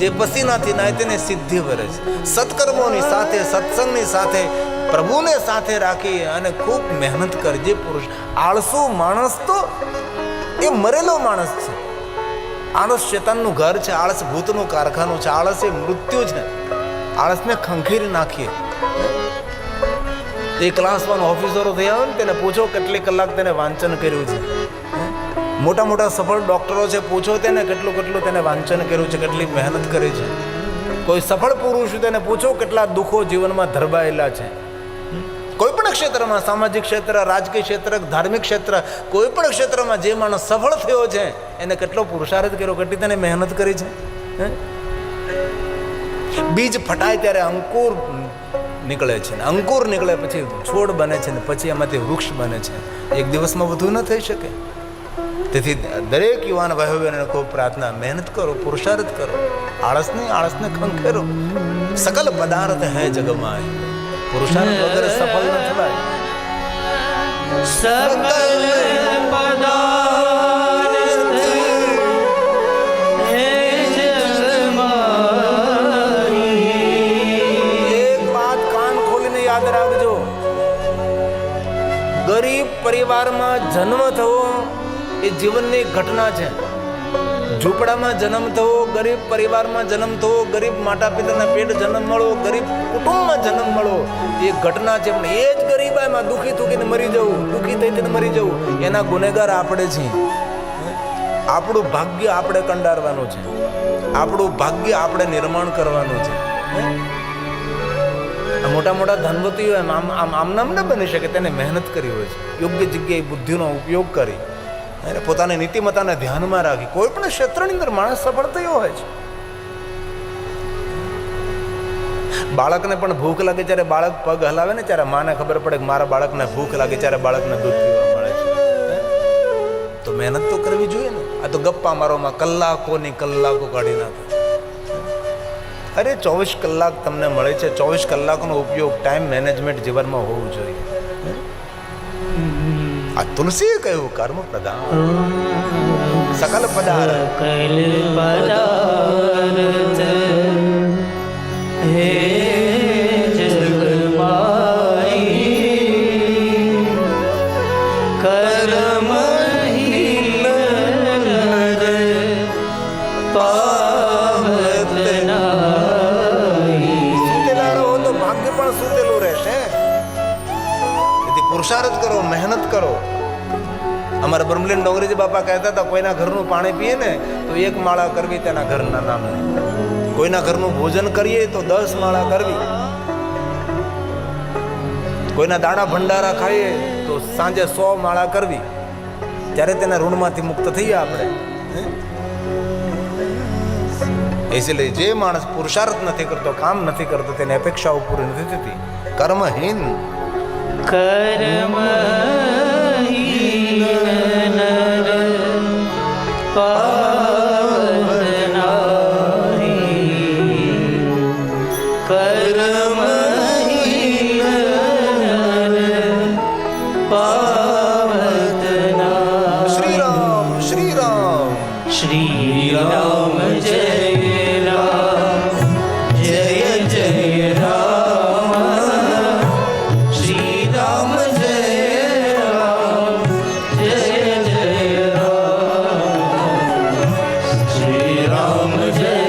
જે પસીનાથી નાય તેને સિદ્ધિ વરે છે. સત્કર્મોની સાથે, સત્સંગની સાથે, પ્રભુને સાથે રાખી અને ખૂબ મહેનત કરજે પુરુષ. આળસુ માણસ તો એ મરેલો માણસ છે. આળસ શેતાનનું ઘર છે, આળસ ભૂતનું કારખાનું છે, આળસ એ મૃત્યુ છે. આળસને ખંખેરી નાખીએ. એ ક્લાસ ઓફિસરો થયા હોય ને, તેને પૂછો કેટલી કલાક તેને વાંચન કર્યું છે? મોટા મોટા સફળ ડૉક્ટરો છે પૂછો તેને કેટલું કેટલું તેને વાંચન કર્યું છે, કેટલી મહેનત કરી છે. કોઈ સફળ પુરુષ તેને પૂછો કેટલા દુઃખો જીવનમાં ધરબાયેલા છે. કોઈ પણ ક્ષેત્રમાં, સામાજિક ક્ષેત્ર, રાજકીય ક્ષેત્ર, ધાર્મિક ક્ષેત્ર, કોઈ પણ ક્ષેત્રમાં જે માણસ સફળ થયો છે, એને કેટલો પુરુષાર્થ કર્યો, કેટલી તેને મહેનત કરી છે? બીજ ફટાય ત્યારે અંકુર નીકળે છે ને, અંકુર નીકળે પછી છોડ બને છે ને, પછી એમાંથી વૃક્ષ બને છે. એક દિવસમાં વધુ ન થઈ શકે. તેથી દરેક યુવાન ભાઈઓ બહેનોને ખૂબ પ્રાર્થના મહેનત કરો પુરુષાર્થ કરો આળસ નહીં આળસને ખંખેરો. સકલ પદાર્થ હે જગમાં પુરુષાર્થ વગર સફળ ન થવાય. સકલ પદાર્થ એક વાત કાન ખોલીને યાદ રાખજો. ગરીબ પરિવારમાં જન્મ થવો એ જીવનની ઘટના છે. ઝૂંપડામાં જન્મ થવો, ગરીબ પરિવારમાં જન્મ થવો, ગરીબ માતા પિતાના પેટ જન્મ મળવો, ગરીબ કુટુંબમાં જન્મ મળવો, એ ઘટના છે. પણ એ જ ગરીબાઈમાં દુઃખી થૂકીને મરી જવું, દુઃખી થઈ થઈને મરી જવું, એના ગુનેગાર આપણે છીએ. આપણું ભાગ્ય આપણે કંડારવાનું છે. આપણું ભાગ્ય આપણે નિર્માણ કરવાનું છે. મોટા મોટા ધનવતીઓ એમ આમ આમ આમ ન બની શકે, તેને મહેનત કરી હોય છે. યોગ્ય જગ્યાએ બુદ્ધિનો ઉપયોગ કરી. અને પોતાની નીતિમત્તાને ધ્યાનમાં રાખી. કોઈ પણ ક્ષેત્રની અંદર માણસ સફળ થયો હોય છે. બાળકને પણ ભૂખ લાગે ત્યારે બાળક પગ હલાવે ને ત્યારે માને ખબર પડે કે મારા બાળકને ભૂખ લાગે ત્યારે બાળકને દૂધ પીવા મળે છે. તો મહેનત તો કરવી જોઈએ ને. આ તો ગપ્પા મારોમાં કલાકોની કલાકો કાઢી નાખે અરે ચોવીસ કલાક તમને મળે છે. ચોવીસ કલાકનો ઉપયોગ ટાઈમ મેનેજમેન્ટ જીવનમાં હોવું જોઈએ. આ તુલસીએ કયું કર્મ પ્રધાન સકલ પદાર્થ સકલ પદાર્થ હે પુરુષાર્થ કરો મહેનત કરો અમારા બ્રહ્મલીન ડોંગરીજી બાપા કહેતા હતા, કોઈના ઘરનું પાણી પીએ ને, તો એક માળા કરવી તેના ઘરના નામે. કોઈના ઘરનું ભોજન કરીએ તો દસ માળા કરવી. કોઈના દાણા ભંડારા ખાઈએ તો સાંજે સો માળા કરવી. ત્યારે તેના ઋણમાંથી મુક્ત થઈએ આપણે? એટલે જે માણસ પુરુષાર્થ નથી કરતો, કામ નથી કરતો, તેની અપેક્ષાઓ પૂરી નથી થતી. કર્મહીન. કર્મહીન Ah. Yeah.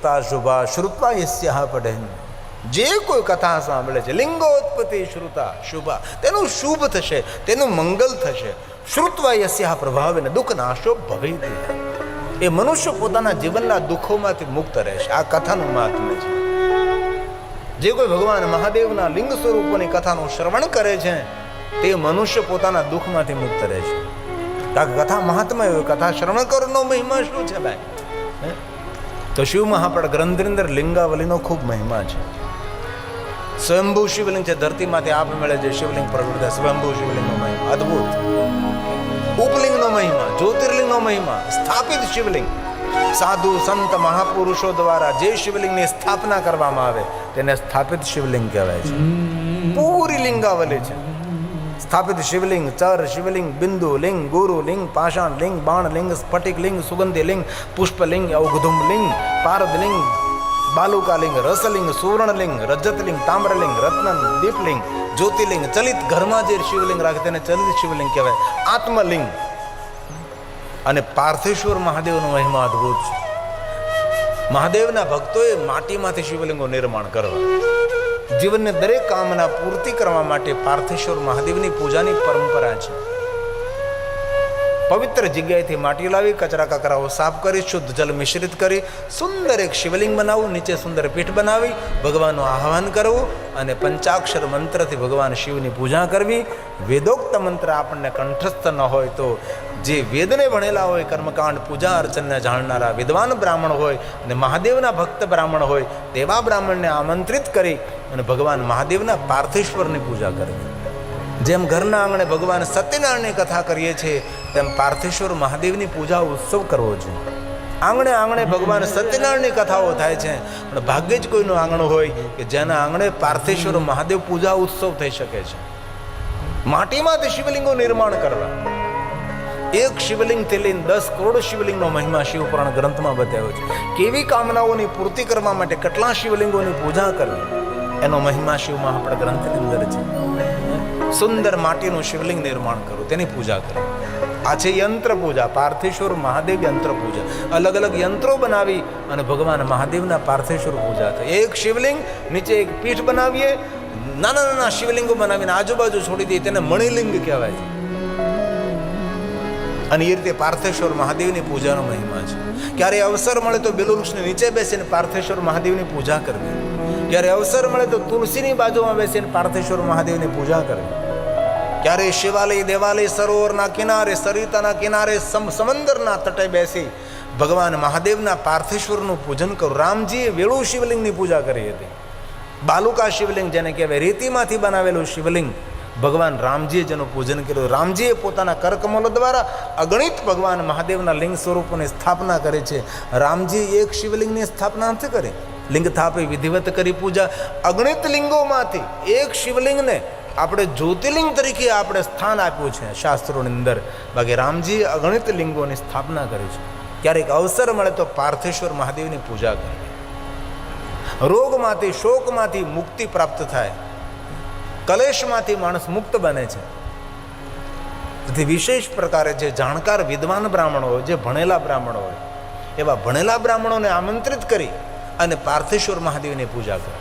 શ્રુતા શુભા શ્રુતા યસ્યા પઢેન જે કોઈ કથા સાંભળે છે લિંગોત્પત્તિ શ્રુતા શુભા તેનું શુભ થશે તેનું મંગલ થશે શ્રુત્વા યસ્યા પ્રભાવે દુઃખ નાશો ભવે એ મનુષ્ય પોતાના જીવનના દુઃખોમાંથી મુક્ત રહેશે આ કથાનું મહાત્મ્ય છે જે કોઈ ભગવાન મહાદેવના લિંગ સ્વરૂપોની કથાનું શ્રવણ કરે છે તે મનુષ્ય પોતાના દુઃખમાંથી મુક્ત રહે છે કારણ કથા મહાત્મા કથા શ્રવણ કરવાનો મહિમા શું છે ભાઈ? તો શિવ મહાપડ ગ્રંથની અંદર લિંગાવલીનો ખૂબ મહિમા છે. સ્વયંભૂ શિવલિંગ છે ધરતીમાંથી આપ મળે છે શિવલિંગ પ્રગટ થાય સ્વયંભૂ શિવલિંગનો મહિમા અદ્ભુત. ઉપલિંગનો મહિમા જ્યોતિર્લિંગનો મહિમા સ્થાપિત શિવલિંગ. સાધુ સંત મહાપુરુષો દ્વારા જે શિવલિંગની સ્થાપના કરવામાં આવે તેને સ્થાપિત શિવલિંગ કહેવાય છે. પૂરી લિંગાવલી છે. સ્થાપિત શિવલિંગ, ચર શિવલિંગ, બિંદુ, લિંગ, ગુરુ, લિંગ, પાષાણ લિંગ, બાણ લિંગ, સ્ફટિક લિંગ, સુગંધી લિંગ પુષ્પલિંગ ઔગધુમ લિંગ, પારદ લિંગ બાલુકાલિંગ રસલિંગ સુવર્ણલિંગ રજતલિંગ તામ્રલિંગ રત્ન દીપલિંગ જ્યોતિલિંગ ચલિત ઘરમાં જે શિવલિંગ રાખે તેને ચલિત શિવલિંગ કહેવાય. આત્મલિંગ અને પાર્થેશ્વર મહાદેવનો મહિમા અદ્ભુત છે. મહાદેવના ભક્તોએ માટીમાંથી શિવલિંગો નિર્માણ કરવા. જીવનને દરેક કામના પૂર્તિ કરવા માટે પાર્થેશ્વર મહાદેવની પૂજાની પરંપરા છે. પવિત્ર જગ્યાએથી માટી લાવી, કચરા કકરાઓ સાફ કરી, શુદ્ધ જલ મિશ્રિત કરી, સુંદર એક શિવલિંગ બનાવવું નીચે સુંદર પીઠ બનાવી, ભગવાનનું આહવાન કરવું અને પંચાક્ષર મંત્રથી ભગવાન શિવની પૂજા કરવી. વેદોક્ત મંત્ર આપણને કંઠસ્થ ન હોય તો જે વેદને ભણેલા હોય, કર્મકાંડ, પૂજા અર્ચનને જાણનારા વિદ્વાન બ્રાહ્મણ હોય અને મહાદેવના ભક્ત બ્રાહ્મણ હોય, તેવા બ્રાહ્મણને આમંત્રિત કરી અને ભગવાન મહાદેવના પાર્થેશ્વરની પૂજા કરવી. જેમ ઘરના આંગણે ભગવાન સત્યનારાયણની કથા કરીએ છીએ, તેમ પાર્થેશ્વર મહાદેવની પૂજા ઉત્સવ કરવો જોઈએ આંગણે આંગણે ભગવાન સત્યનારાયણની કથાઓ થાય છે. પણ ભાગ્યે જ કોઈનું આંગણ હોય કે જેના આંગણે પાર્થેશ્વર મહાદેવ પૂજા ઉત્સવ થઈ શકે છે. માટીમાંથી શિવલિંગો નિર્માણ કરવા. એક શિવલિંગથી લઈને દસ કરોડ શિવલિંગનો મહિમા શિવપુરાણ ગ્રંથમાં બતાવ્યો છે. કેવી કામનાઓની પૂર્તિ કરવા માટે કેટલા શિવલિંગોની પૂજા કરવી? એનો મહિમા શિવ મહાપડ ગ્રંથની અંદર છે. સુંદર માટીનું શિવલિંગ નિર્માણ કરવું તેની પૂજા કરું. આ છે યંત્ર પૂજા, પાર્થેશ્વર મહાદેવ યંત્ર પૂજા. અલગ અલગ યંત્રો બનાવી અને ભગવાન મહાદેવના પાર્થેશ્વર પૂજા થાય એક શિવલિંગ, નીચે એક પીઠ બનાવીએ, નાના નાના શિવલિંગો બનાવીને આજુબાજુ છોડી દઈએ, તેને મણિલિંગ કહેવાય છે. અને એ રીતે પાર્થેશ્વર મહાદેવની પૂજાનો મહિમા છે. ક્યારે અવસર મળે તો બેલુવૃક્ષની નીચે બેસીને પાર્થેશ્વર મહાદેવની પૂજા કરવી. ક્યારે અવસર મળે તો તુલસીની બાજુમાં બેસીને પાર્થેશ્વર મહાદેવની પૂજા કરે. ક્યારે શિવાલય, દેવાલય, સરોવરના કિનારે, સરિતાના કિનારે, સમ- સમંદરના તટે બેસી ભગવાન મહાદેવના પાર્થેશ્વરનું પૂજન કરું. રામજીએ વેળુ શિવલિંગની પૂજા કરી હતી. બાલુકા શિવલિંગ જેને કહેવાય, રેતીમાંથી બનાવેલું શિવલિંગ ભગવાન રામજીએ જેનું પૂજન કર્યું. રામજીએ પોતાના કરકમલો દ્વારા અગણિત ભગવાન મહાદેવના લિંગ સ્વરૂપોની સ્થાપના કરી છે. રામજી એક શિવલિંગની સ્થાપના નથી કરી. લિંગ થાપી વિધિવત કરી પૂજા. અગણિત લિંગોમાંથી એક શિવલિંગને આપણે જ્યોતિર્લિંગ તરીકે આપણે સ્થાન આપ્યું છે શાસ્ત્રોની અંદર. બાકી રામજીએ અગણિત લિંગોની સ્થાપના કરી છે. ક્યારેક અવસર મળે તો પાર્થેશ્વર મહાદેવની પૂજા કરવી રોગમાંથી, શોકમાંથી મુક્તિ પ્રાપ્ત થાય. કલેશમાંથી માણસ મુક્ત બને છે. વિશેષ પ્રકારે જે જાણકાર વિદ્વાન બ્રાહ્મણો હોય, જે ભણેલા બ્રાહ્મણો હોય, એવા ભણેલા બ્રાહ્મણોને આમંત્રિત કરી અને પાર્થેશ્વર મહાદેવની પૂજા કરો.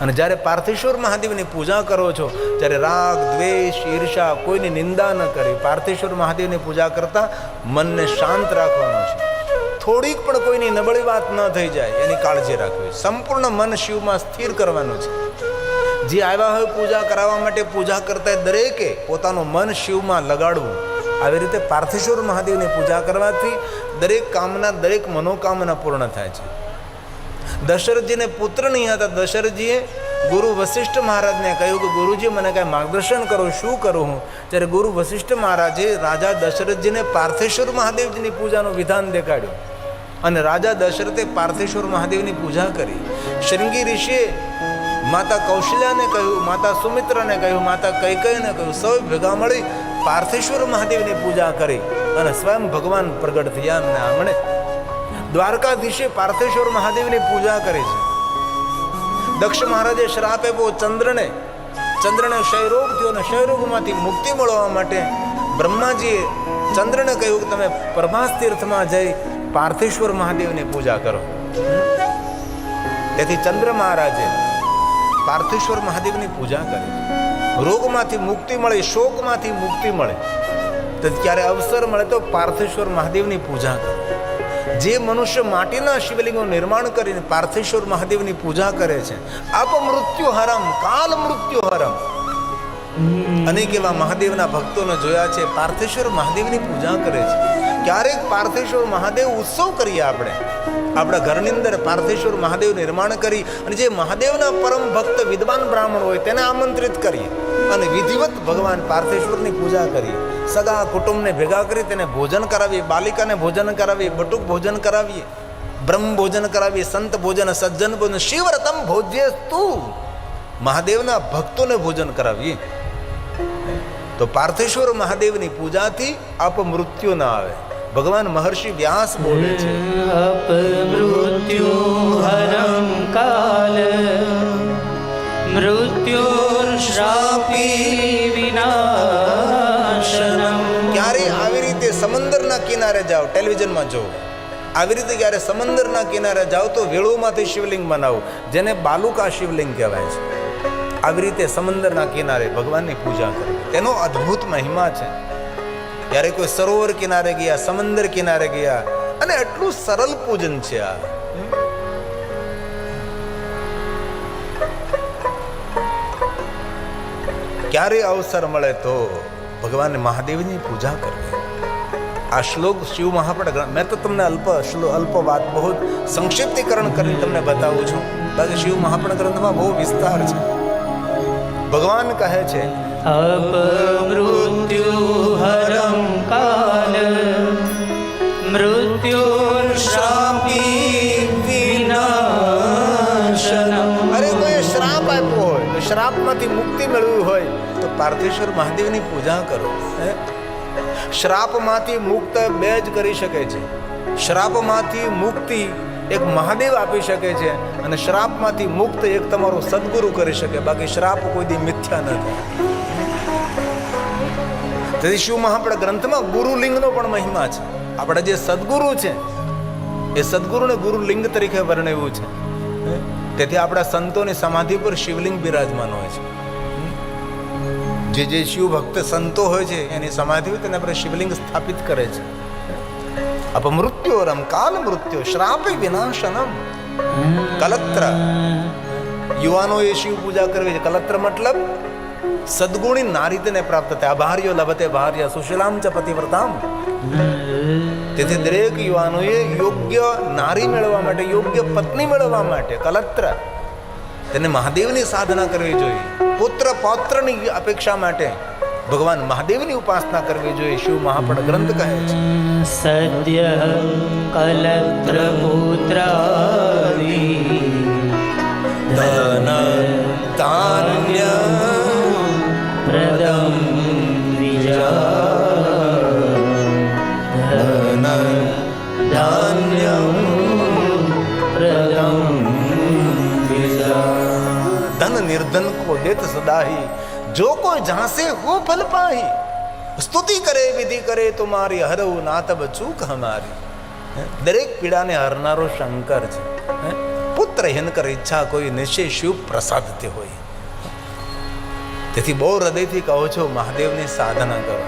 અને જ્યારે પાર્થેશ્વર મહાદેવની પૂજા કરો છો, ત્યારે રાગ, દ્વેષ, ઈર્ષા કોઈની નિંદા ન કરી પાર્થેશ્વર મહાદેવની પૂજા કરતાં મનને શાંત રાખવાનું છે. થોડીક પણ કોઈની નબળી વાત ન થઈ જાય, એની કાળજી રાખવી. સંપૂર્ણ મન શિવમાં સ્થિર કરવાનું છે. જે આવ્યા હોય પૂજા કરાવવા માટે પૂજા કરતા દરેકે પોતાનું મન શિવમાં લગાડવું. આવી રીતે પાર્થેશ્વર મહાદેવની પૂજા કરવાથી દરેક કામના, દરેક મનોકામના પૂર્ણ થાય છે. દશરથજીને પુત્ર નહીં હતા દશરથજીએ ગુરુ વશિષ્ઠ મહારાજને કહ્યું કે ગુરુજી, મને કાંઈ માર્ગદર્શન કરો, શું કરું હું? ત્યારે ગુરુ વશિષ્ઠ મહારાજે રાજા દશરથજીને પાર્થેશ્વર મહાદેવજીની પૂજાનું વિધાન દેખાડ્યું. અને રાજા દશરથે પાર્થેશ્વર મહાદેવની પૂજા કરી. શૃંગી ઋષિએ માતા કૌશલ્યાને કહ્યું, માતા સુમિત્રાને કહ્યું, માતા કૈકઈને કહ્યું, સૌ ભેગા મળી પાર્થેશ્વર મહાદેવની પૂજા કરી અને સ્વયં ભગવાન પ્રગટ થયા એમને આંગણે દ્વારકાધીશે પાર્થેશ્વર મહાદેવની પૂજા કરી છે. દક્ષ મહારાજે શ્રાપ આપ્યો, ચંદ્રને ચંદ્રને ક્ષયરોગ થયો અને ક્ષયરોગમાંથી મુક્તિ મળવા માટે બ્રહ્માજીએ ચંદ્રને કહ્યું કે તમે પ્રભાસ તીર્થમાં જઈ પાર્થેશ્વર મહાદેવની પૂજા કરો. તેથી ચંદ્ર મહારાજે પાર્થેશ્વર મહાદેવની પૂજા કરી. રોગમાંથી મુક્તિ મળે, શોકમાંથી મુક્તિ મળે. તો ત્યારે અવસર મળે તો પાર્થેશ્વર મહાદેવની પૂજા કરે. જે મનુષ્ય માટીના શિવલિંગનું નિર્માણ કરીને પાર્થેશ્વર મહાદેવની પૂજા કરે છે, આપ મૃત્યુ હરમ કાલ મૃત્યુ હરમ અનેક એવા મહાદેવના ભક્તોને જોયા છે, પાર્થેશ્વર મહાદેવની પૂજા કરે છે. ક્યારેક પાર્થેશ્વર મહાદેવ ઉત્સવ કરીએ આપણે. આપણા ઘરની અંદર પાર્થેશ્વર મહાદેવ નિર્માણ કરી અને જે મહાદેવના પરમ ભક્ત વિદ્વાન બ્રાહ્મણ હોય તેને આમંત્રિત કરીએ. અને વિધિવત ભગવાન પાર્થેશ્વરની પૂજા કરી. સગા કુટુંબને ભેગા કરી તેને ભોજન કરાવીએ બાલિકાને ભોજન કરાવીએ બટુક ભોજન કરાવીએ બ્રહ્મ ભોજન કરાવીએ સંત ભોજન, સજ્જન ભોજન, શિવરતમ ભોજ્ય તું મહાદેવના ભક્તોને ભોજન કરાવીએ. તો પાર્થેશ્વર મહાદેવની પૂજાથી અપમૃત્યુ ના આવે. ભગવાન મહર્ષિ વ્યાસ બોલે છે. અપમૃત્યુ હરમ કાલ મૃત્યુ શાપી વિનાશનમ ક્યારે આવી રીતે સમંદરના કિનારે જાઓ ટેલિવિઝનમાં જો આવી રીતે ક્યારે સમંદરના કિનારે જાઓ તો વેળુમાંથી શિવલિંગ બનાવો જેને બાલુકા શિવલિંગ કહેવાય છે આવી રીતે સમંદરના કિનારે ભગવાનની પૂજા તેનો અદ્ભુત મહિમા છે ત્યારે કોઈ સરોવર કિનારે ગયા સમંદર કિનારે ગયા અને એટલું સરળ પૂજન છે આ ક્યારે અવસર મળે તો ભગવાન મહાદેવની પૂજા કરવી? આ શ્લોક શિવ મહાપ્રગણ મેં તો તમને અલ્પ શ્લોક અલ્પ વાત બહુ સંક્ષિપ્તીકરણ કરી તમને બતાવું છું. બાકી શિવ મહાપણ ગ્રંથમાં બહુ વિસ્તાર છે. ભગવાન કહે છે અપ મૃત્યુ હરમ કાલ મૃત્યુ શ્રાપ આપ્યો હોય શ્રાપમાંથી મુક્તિ મેળવી હોય. પાર્થેશ્વર મહાદેવની પૂજા કરો શ્રાપમાંથી મુક્ત બે જ કરી શકે છે. શ્રાપમાંથી મુક્તિ એક મહાદેવ આપી શકે છે અને શ્રાપમાંથી મુક્ત એક તમારો સદગુરુ કરી શકે. બાકી શ્રાપ કોઈ દી મિથ્યા નથી તેથી શિવ આપણા ગ્રંથમાં ગુરુલિંગનો પણ મહિમા છે? આપણા જે સદગુરુ છે, એ સદગુરુને ગુરુલિંગ તરીકે વર્ણવ્યું છે. તેથી આપણા સંતોની સમાધિ પર શિવલિંગ બિરાજમાન હોય છે. જે જે શિવ ભક્ત સંતો હોય છે, એની સમાધિ હોય તેના પર શિવલિંગ સ્થાપિત કરે છે. અપમૃત્યુ મૃત્યોરમ કાલ મૃત્યુ, શ્રાપે વિનાશનમ. કલત્ર. યુવાનો એ શિવ પૂજા કરવી છે. કલત્ર મતલબ સદગુણી નારી તેને પ્રાપ્ત થાય. અભાર્યો લભતે ભાર્ય સુશીલામ ચ પતિવ્રતામ. તેથી દરેક યુવાનોએ યોગ્ય નારી મેળવવા માટે, યોગ્ય પત્ની મેળવવા માટે કલત્ર. તેને મહાદેવની સાધના કરવી જોઈએ. પુત્ર પૌત્રની અપેક્ષા માટે ભગવાન મહાદેવની ઉપાસના કરવી જોઈએ શિવ મહાપણ ગ્રંથ કહે છે. સત્ય કલત્ર પુત્ર ધન તાન્ય નિર્ધન કો દેત સદાહી. જો કોઈ ઝાંસે હો ફલ પાહી. સ્તુતિ કરે, વિધિ કરે તુમારી હરવ નાતબ ચૂક હમારી. દરેક પીડાને હરનારો શંકર છે. પુત્ર હિનકર ઈચ્છા કોઈ નિશ્ચય શિવ પ્રસાદ તે હોય તેથી બહુ હૃદયથી કહો છો, મહાદેવની સાધના કરો.